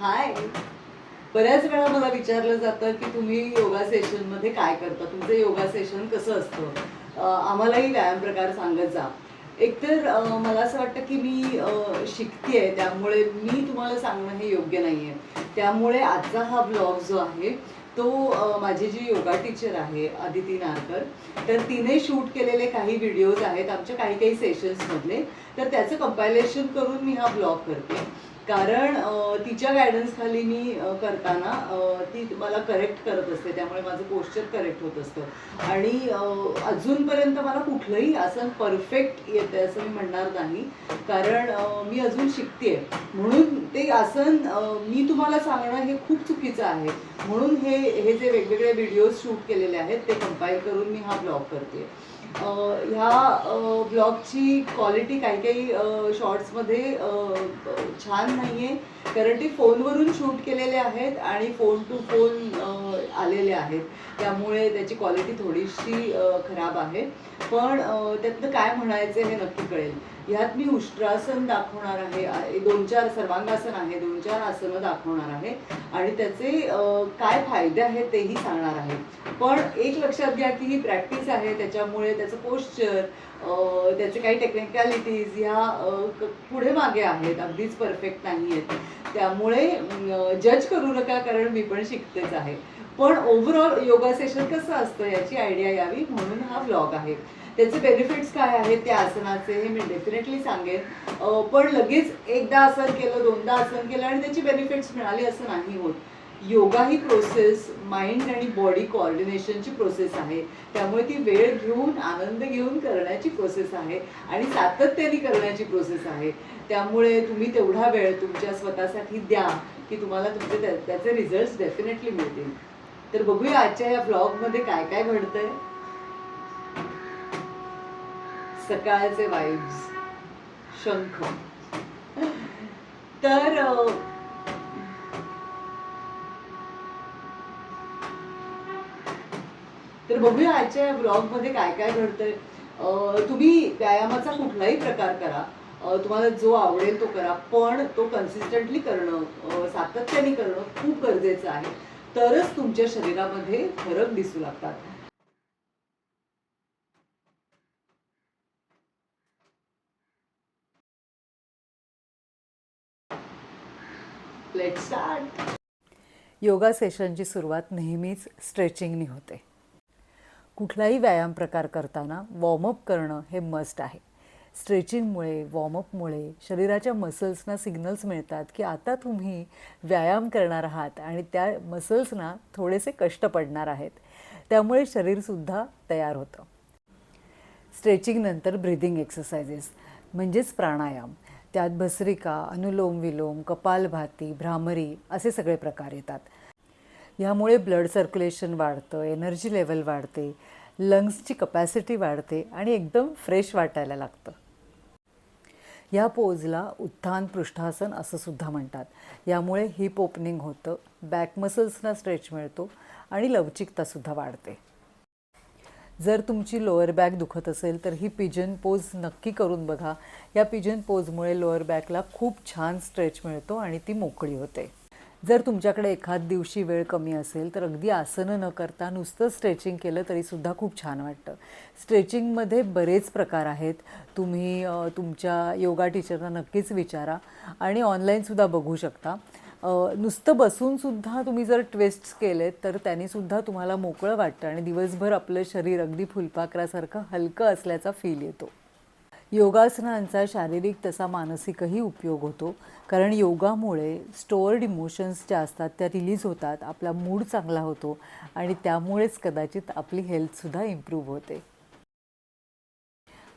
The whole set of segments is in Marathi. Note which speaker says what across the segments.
Speaker 1: हाय. बऱ्याच वेळा मला विचारलं जातं की तुम्ही योगा सेशनमध्ये काय करता? तुमचं योगा सेशन कसं असतं? आम्हालाही व्यायाम प्रकार सांगत जा. एकतर मला असं वाटतं की मी शिकते आहे त्यामुळे मी तुम्हाला सांगणं हे योग्य नाही आहे त्यामुळे आजचा हा ब्लॉग जो आहे तो माझी जी योगा टीचर आहे आदिती नारकर तर तिने शूट केलेले काही व्हिडिओज आहेत आमच्या काही काही सेशन्समधले तर त्याचं कंपायलेशन करून मी हा ब्लॉग करते. कारण तिच्या गायडन्स खाली मी करताना ती मला करेक्ट करत असते. त्यामुळे माझं पोश्चर करेक्ट होत असतं. आणि अजूनपर्यंत मला कुठलंही आसन परफेक्ट येतं असं मी म्हणणार नाही. कारण मी अजून शिकते म्हणून ते आसन मी तुम्हाला सांगणं हे खूप चुकीचं आहे. म्हणून हे हे जे वेगवेगळे व्हिडिओज शूट केलेले आहेत ते कंपाईल करून मी हा ब्लॉग करते ह्या ब्लॉगची क्वालिटी काही काही शॉर्ट्समध्ये छान नाही आहे कारण ती फोनवरून शूट केलेले आहेत आणि फोन टू फोन आलेले आहेत. त्यामुळे त्याची क्वालिटी थोडीशी खराब आहे. पण त्यातलं त्यातनं काय म्हणायचं हे नक्की कळेल. ह्यात मी उष्ट्रासन दाखवणार आहे दोन चार सर्वांगासन आहे दोन चार आसनं दाखवणार आहे. आणि त्याचे काय फायदे आहेत तेही सांगणार आहे. पण एक लक्षात घ्या की ही प्रॅक्टिस आहे त्याच्यामुळे त्याचं पोश्चर त्याचे काही टेक्निकॅलिटीज ह्या पुढे मागे आहेत अगदीच परफेक्ट नाही आहेत. त्यामुळे जज करू नका कारण मी पण शिकतेच आहे. पण ओव्हरऑल योगा सेशन कसं असतं याची आयडिया यावी म्हणून हा ब्लॉग आहे. त्याचे बेनिफिट्स काय आहेत त्या आसनाचे हे मी डेफिनेटली सांगेन. पण लगेच एकदा आसन केलं दोनदा आसन केलं आणि त्याची बेनिफिट्स मिळाली असं नाही होत. योगा ही प्रोसेस माइंड आणि बॉडी कोऑर्डिनेशनची प्रोसेस आहे. त्यामुळे ती वेळ घेऊन आनंद घेऊन करण्याची प्रोसेस आहे आणि सातत्याने करण्याची प्रोसेस आहे. त्यामुळे तुम्ही तेवढा वेळ तुमच्या स्वतःसाठी द्या की तुम्हाला तुमचे त्या- त्याचे रिझल्ट डेफिनेटली मिळतील. तर बघूया आजच्या या ब्लॉगमध्ये काय काय घडतंय. सकाळचे वाईब्स शंख. तर तर बघूया आजच्या या ब्लॉगमध्ये काय काय घडतंय. तुम्ही व्यायामाचा कुठलाही प्रकार करा. तुम्हाला जो आवडेल तो करा. पण तो कन्सिस्टंटली करणं सातत्याने करणं खूप गरजेचं आहे. तरच तुमच्या शरीरामध्ये फरक दिसू लागतात.
Speaker 2: योगा सेशनची सुरुवात नेहमीच स्ट्रेचिंगनी होते. कुठलाही व्यायाम प्रकार करताना वॉर्मअप करणं हे मस्ट आहे. स्ट्रेचिंगमुळे वॉर्मअपमुळे शरीराच्या मसल्सना सिग्नल्स मिळतात की आता तुम्ही व्यायाम करणार आहात आणि त्या मसल्सना थोडेसे कष्ट पडणार आहेत. त्यामुळे शरीरसुद्धा तयार होतं. स्ट्रेचिंगनंतर ब्रिदिंग एक्सरसाइजेस म्हणजेच प्राणायाम. त्यात भस्रिका अनुलोम विलोम कपालभाती भ्रामरी असे सगळे प्रकार येतात. ह्यामुळे ब्लड सर्क्युलेशन वाढतं एनर्जी लेवल वाढते लंग्सची कपॅसिटी वाढते आणि एकदम फ्रेश वाटायला लागतं. ह्या पोजला उत्थान पृष्ठासन असं सुद्धा म्हणतात. यामुळे हिप ओपनिंग होतं बॅक मसल्सना स्ट्रेच मिळतो आणि लवचिकतासुद्धा वाढते. जर तुमची लोअर बॅक दुखत असेल तर ही पिजन पोज नक्की करून बघा. या पिजन पोजमुळे लोअर बॅकला खूप छान स्ट्रेच मिळतो आणि ती मोकळी होते. जर तुमच्याकडे एखाद दिवशी वेळ कमी असेल तर अगदी आसनं न करता नुसतं स्ट्रेचिंग केलं तरीसुद्धा खूप छान वाटतं. स्ट्रेचिंगमध्ये बरेच प्रकार आहेत. तुम्ही तुमच्या योगा टीचरना नक्कीच विचारा आणि ऑनलाईनसुद्धा बघू शकता. नुसतं बसूनसुद्धा तुम्ही जर ट्विस्ट्स केलेत तर त्यांनीसुद्धा तुम्हाला मोकळं वाटतं आणि दिवसभर आपलं शरीर अगदी फुलपाखरासारखं हलकं असल्याचा फील येतो. योगासनांचा शारीरिक तसा मानसिकही उपयोग होतो. कारण योगामुळे स्टोअर्ड इमोशन्स ज्या असतात त्या रिलीज होतात आपला मूड चांगला होतो आणि त्यामुळेच कदाचित आपली हेल्थसुद्धा इम्प्रूव्ह होते.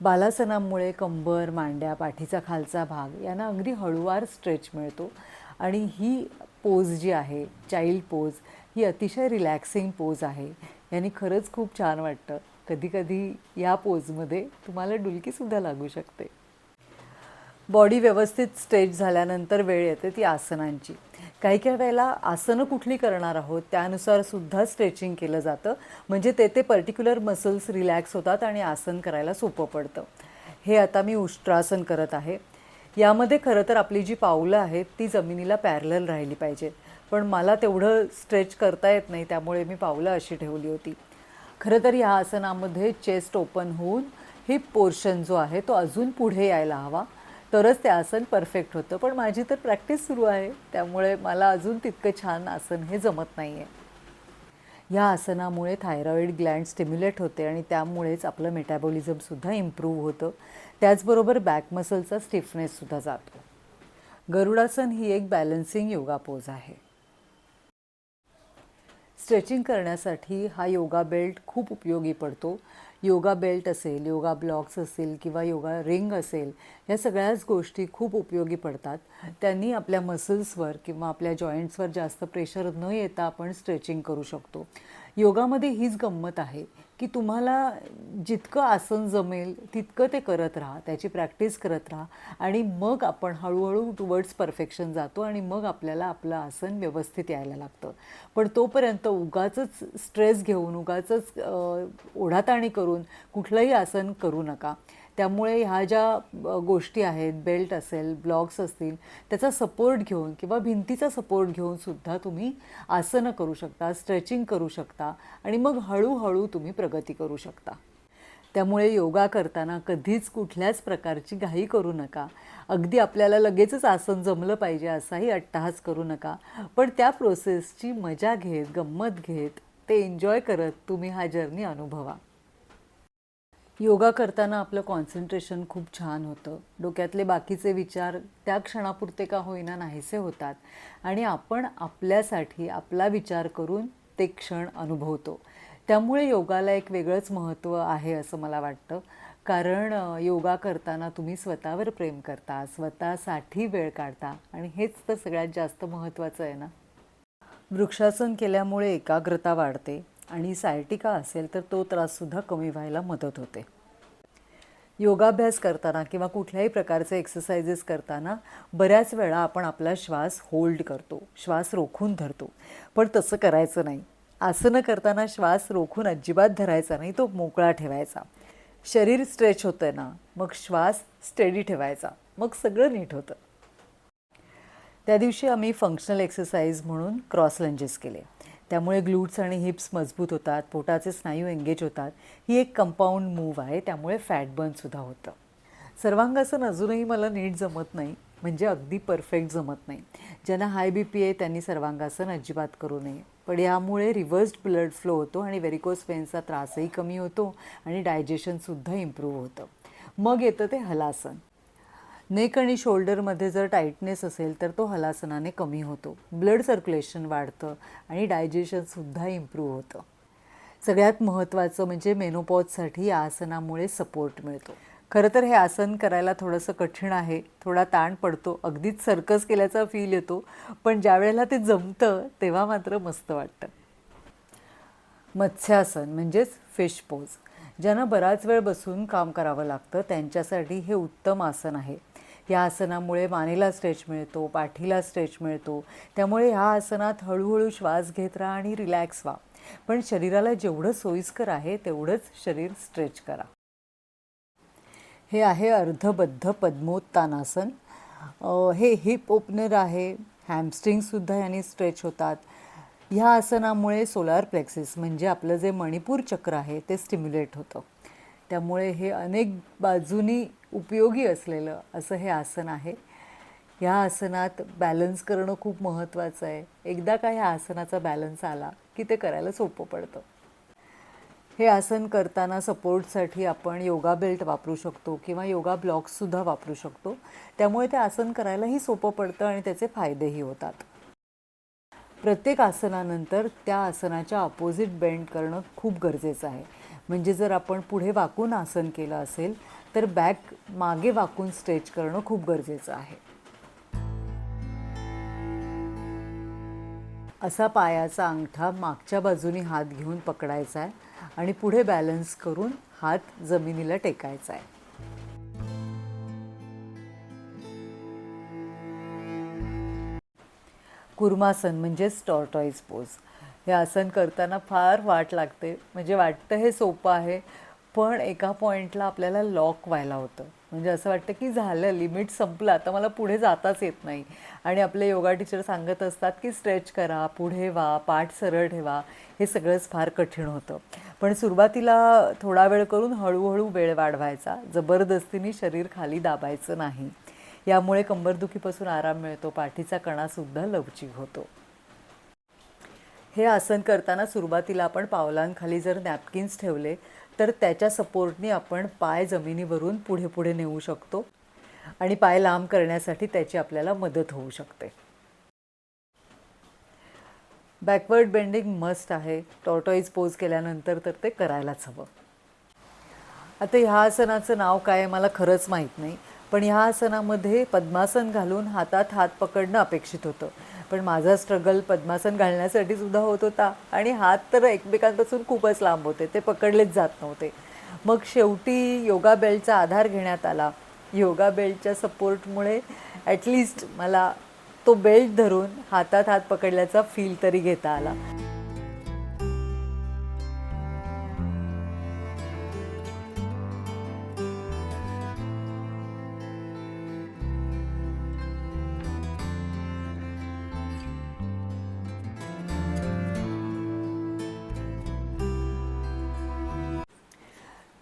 Speaker 2: बालासनामुळे कंबर मांड्या पाठीचा खालचा भाग यांना अगदी हळूवार स्ट्रेच मिळतो. आणि ही पोज जी आहे चाइल्ड पोज ही अतिशय रिलॅक्सिंग पोज आहे. यांनी खरंच खूप छान वाटतं. कधीकधी या पोजमध्ये तुम्हाला डुलकीसुद्धा लागू शकते. बॉडी व्यवस्थित स्ट्रेच झाल्यानंतर वेळ येते ती आसनांची. काही काही वेळेला आसनं कुठली करणार आहोत त्यानुसार सुद्धा स्ट्रेचिंग केलं जातं. म्हणजे ते ते पर्टिक्युलर मसल्स रिलॅक्स होतात आणि आसन करायला सोपं पडतं. हे आता मी उष्ट्रासन करत आहे. यामध्ये खरं तर आपली जी पावलं आहेत ती जमिनीला पॅरलल राहिली पाहिजेत. पण मला तेवढं स्ट्रेच करता येत नाही त्यामुळे मी पावलं अशी ठेवली होती. खरं तर ह्या आसनामध्ये चेस्ट ओपन होऊन हिप पोर्शन जो आहे तो अजून पुढे यायला हवा. तरच ते आसन परफेक्ट होतं. पण माझी तर प्रॅक्टिस सुरू आहे. त्यामुळे मला अजून तितकं छान आसन हे जमत नाही आहे या आसनामुळे थायरॉईड ग्लँड स्टिम्युलेट होते आणि त्यामुळेच आपलं मेटॅबॉलिझमसुद्धा इम्प्रूव्ह होतं. त्याचबरोबर बॅक मसलचा स्टिफनेससुद्धा जातो. गरुडासन ही एक बॅलन्सिंग योगा पोज आहे. स्ट्रेचिंग करण्यासाठी हा योगा बेल्ट खूप उपयोगी पडतो. योगा बेल्ट असेल योगा ब्लॉक्स असेल किंवा योगा रिंग असेल या सगळ्याच गोष्टी खूप उपयोगी पडतात. त्यांनी आपल्या मसल्सवर किंवा आपल्या जॉईंट्सवर जास्त प्रेशर न येता आपण स्ट्रेचिंग करू शकतो. योगामध्ये हीच गंमत आहे की तुम्हाला जितकं आसन जमेल तितकं ते करत राहा त्याची प्रॅक्टिस करत राहा आणि मग आपण हळूहळू टुवर्ड्स परफेक्शन जातो आणि मग आपल्याला आपलं आसन व्यवस्थित यायला लागतं. पण तोपर्यंत उगाचच स्ट्रेस घेऊन उगाचच ओढाताणी करून कुठलंही आसन करू नका. त्यामुळे ह्या ज्या गोष्टी आहेत बेल्ट असेल ब्लॉक्स असतील त्याचा सपोर्ट घेऊन किंवा भिंतीचा सपोर्ट घेऊन सुद्धा तुम्ही आसनं करू शकता स्ट्रेचिंग करू शकता आणि मग हळूहळू तुम्ही प्रगती करू शकता. त्यामुळे योगा करताना कधीच कुठल्याच प्रकारची घाई करू नका. अगदी आपल्याला लगेचच आसन जमलं पाहिजे असाही अट्टहास करू नका. पण त्या प्रोसेसची मजा घेत गंमत घेत ते एन्जॉय करत तुम्ही हा जर्नी अनुभवा. योगा करताना आपलं कॉन्सन्ट्रेशन खूप छान होतं. डोक्यातले बाकीचे विचार त्या क्षणापुरते का होईना नाहीसे होतात. आणि आपण आपल्यासाठी आपला विचार करून ते क्षण अनुभवतो. त्यामुळे योगाला एक वेगळंच महत्त्व आहे असं मला वाटतं. कारण योगा करताना तुम्ही स्वतःवर प्रेम करता स्वतःसाठी वेळ काढता आणि हेच तर सगळ्यात जास्त महत्त्वाचं आहे ना? वृक्षासन केल्यामुळे एकाग्रता वाढते. आणि सायटिका असेल तर तो त्राससुद्धा कमी व्हायला मदत होते. योगाभ्यास करताना किंवा कुठल्याही प्रकारचे एक्सरसाइजेस करताना बऱ्याच वेळा आपण आपला श्वास होल्ड करतो श्वास रोखून धरतो. पण तसं करायचं नाही. आसनं करताना श्वास रोखून अजिबात धरायचा नाही तो मोकळा ठेवायचा. शरीर स्ट्रेच होतं ना मग श्वास स्टेडी ठेवायचा. मग सगळं नीट होतं. त्या दिवशी आम्ही फंक्शनल एक्सरसाइज म्हणून क्रॉस लंजेस केले. त्यामुळे ग्लूट्स आणि हिप्स मजबूत होतात पोटाचे स्नायू एंगेज होतात. ही एक कंपाऊंड मूव आहे त्यामुळे फॅट बर्नसुद्धा होतं. सर्वांगासन अजूनही मला नीट जमत नाही म्हणजे अगदी परफेक्ट जमत नाही. ज्यांना हाय बी पी आहे त्यांनी सर्वांगासन अजिबात करू नये. पण यामुळे रिव्हर्स्ड ब्लड फ्लो होतो आणि व्हेरिकोस वेन्सचा त्रासही कमी होतो आणि डायजेशनसुद्धा इम्प्रूव्ह होतं. मग येतं ते हलासन. नेक आणि शोल्डरमध्ये जर टाईटनेस असेल तर तो हलासनाने कमी होतो. ब्लड सर्क्युलेशन वाढतं आणि डायजेशनसुद्धा इम्प्रूव्ह होतं. सगळ्यात महत्त्वाचं म्हणजे मेनोपॉजसाठी या आसनामुळे सपोर्ट मिळतो. खरं तर हे आसन करायला थोडंसं कठीण आहे थोडा ताण पडतो अगदीच सर्कस केल्याचा फील येतो पण ज्यावेळेला ते जमतं तेव्हा मात्र मस्त वाटतं. मत्स्यासन म्हणजेच फिश पोज ज्यांना बराच वेळ बसून काम करावं लागतं त्यांच्यासाठी हे उत्तम आसन आहे. या आसनामुळे मानेला स्ट्रेच मिळतो पाठीला स्ट्रेच मिळतो. त्यामुळे ह्या आसनात हळूहळू श्वास घेत राहा आणि रिलॅक्स व्हा. पण शरीराला जेवढं सोयीस्कर आहे तेवढंच शरीर स्ट्रेच करा. हे आहे अर्धबद्ध पद्मोत्तानासन. हे हिप ओपनर आहे. हॅमस्ट्रिंगसुद्धा याने स्ट्रेच होतात. ह्या आसनामुळे सोलार प्लेक्सिस म्हणजे आपलं जे मणिपूर चक्र आहे ते स्टिम्युलेट होतं. त्यामुळे हे अनेक बाजूनी उपयोगी असलेलं असं हे आसन आहे. ह्या आसनात बॅलन्स करणं खूप महत्त्वाचं आहे. एकदा का ह्या आसनाचा बॅलन्स आला की ते करायला सोपं पडतं. हे आसन करताना सपोर्टसाठी आपण योगा बेल्ट वापरू शकतो किंवा योगा ब्लॉक्ससुद्धा वापरू शकतो. त्यामुळे ते आसन करायलाही सोपं पडतं आणि त्याचे फायदेही होतात. प्रत्येक आसनानंतर त्या आसनाच्या अपोजिट बेंड करणं खूप गरजेचं आहे. म्हणजे जर आपण पुढे वाकून आसन केलं असेल तर बॅक मागे वाकून स्ट्रेच करणं खूप गरजेचं आहे. असा पायाचा अंगठा मागच्या बाजूनी हात घेऊन पकडायचा आहे आणि पुढे बॅलन्स करून हात जमिनीला टेकायचा आहे. कुर्मासन म्हणजेच टॉर्टॉईज पोज हे आसन करताना फार वाट लागते. म्हणजे वाटतं हे सोपं आहे पण एका पॉईंटला आपल्याला लॉक व्हायला होतं. म्हणजे असं वाटतं की झालं लिमिट संपलं आता मला पुढे जाताच येत नाही. आणि आपले योगा टीचर सांगत असतात की स्ट्रेच करा पुढे व्हा पाठ सरळ ठेवा. हे सगळंच फार कठीण होतं. पण सुरुवातीला थोडा वेळ करून हळूहळू वेळ वाढवायचा. जबरदस्तीने शरीर खाली दाबायचं नाही. यामुळे कंबरदुखीपासून आराम मिळतो. पाठीचा कणासुद्धा लवचिक होतो. हे आसन करताना सुरुवातीला आपण पावलांखाली जर नॅपकिन्स ठेवले तर त्याच्या सपोर्टने आपण पाय जमिनीवरून पुढे पुढे नेऊ शकतो आणि पाय लांब करण्यासाठी त्याची आपल्याला मदत होऊ शकते. बॅकवर्ड बेंडिंग मस्ट आहे. टॉर्टॉईज पोज केल्यानंतर तर ते करायलाच हवं. आता ह्या आसनाचं नाव काय आहे मला खरंच माहीत नाही. पण ह्या आसनामध्ये पद्मासन घालून हातात हात पकडणं अपेक्षित होतं. पण माझा स्ट्रगल पद्मासन घालण्यासाठी सुद्धा होत होता आणि हात तर एकमेकांपासून खूपच लांब होते ते पकडलेच जात नव्हते. मग शेवटी योगा बेल्टचा आधार घेण्यात आला. योगा बेल्टच्या सपोर्टमुळे ॲटलिस्ट मला तो बेल्ट धरून हातात हात पकडल्याचा फील तरी घेता आला.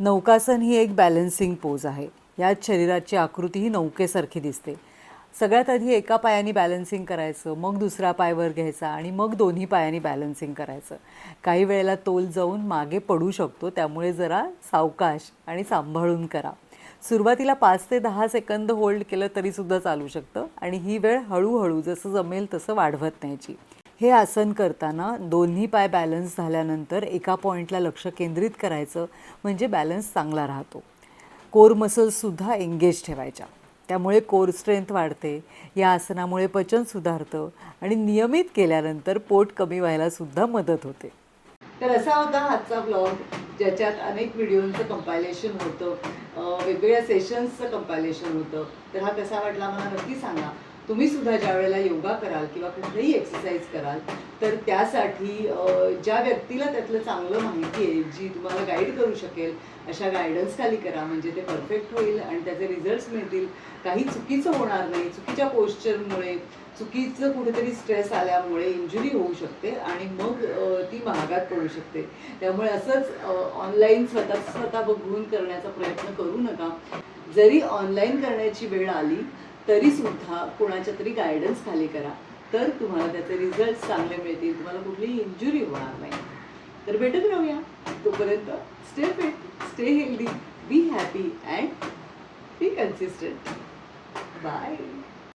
Speaker 2: नौकासन ही एक बॅलन्सिंग पोज आहे. यात शरीराची आकृती ही नौकेसारखी दिसते. सगळ्यात आधी एका पायाने बॅलन्सिंग करायचं मग दुसरा पायवर घ्यायचा आणि मग दोन्ही पायांनी बॅलन्सिंग करायचं. काही वेळेला तोल जाऊन मागे पडू शकतो त्यामुळे जरा सावकाश आणि सांभाळून करा. सुरुवातीला पाच ते दहा सेकंद होल्ड केलं तरीसुद्धा चालू शकतं आणि ही वेळ हळूहळू जसं जमेल तसं वाढवत न्यायची. हे आसन करताना दोन्ही पाय बॅलन्स झाल्यानंतर एका पॉईंटला लक्ष केंद्रित करायचं म्हणजे बॅलन्स चांगला राहतो. कोर मसल्ससुद्धा एंगेज ठेवायच्या. त्यामुळे कोर स्ट्रेंथ वाढते या आसनामुळे पचन सुधारतं आणि नियमित केल्यानंतर पोट कमी व्हायला सुद्धा मदत होते.
Speaker 1: तर असा होता आजचा ब्लॉग ज्याच्यात अनेक व्हिडिओंचं कंपायलेशन होतं वेगवेगळ्या सेशन्सचं कंपायलेशन होतं. तर हा कसा वाटला मला नक्की सांगा. तुम्ही सुद्धा ज्या वेळेला योगा कराल किंवा कुठलंही एक्सरसाइज कराल तर त्यासाठी ज्या व्यक्तीला त्यातलं चांगलं माहिती आहे जी तुम्हाला गाईड करू शकेल अशा गायडन्स खाली करा. म्हणजे ते परफेक्ट होईल आणि त्याचे रिझल्ट्स मिळतील. काही चुकीचं होणार नाही. चुकीच्या पोश्चरमुळे चुकीचं कुठेतरी स्ट्रेस आल्यामुळे इंजुरी होऊ शकते आणि मग ती महागात पडू शकते. त्यामुळे असंच ऑनलाईन स्वतः स्वतः बघून करण्याचा प्रयत्न करू नका. जरी ऑनलाईन करण्याची वेळ आली तरी सुद्धा कोणाच्या तरी गायडन्स खाली करा. तर तुम्हाला त्याचे रिझल्ट चांगले मिळतील. तुम्हाला कुठलीही इंजुरी होणार नाही. तर भेटत राहूया तोपर्यंत stay fit stay healthy be happy and be consistent bye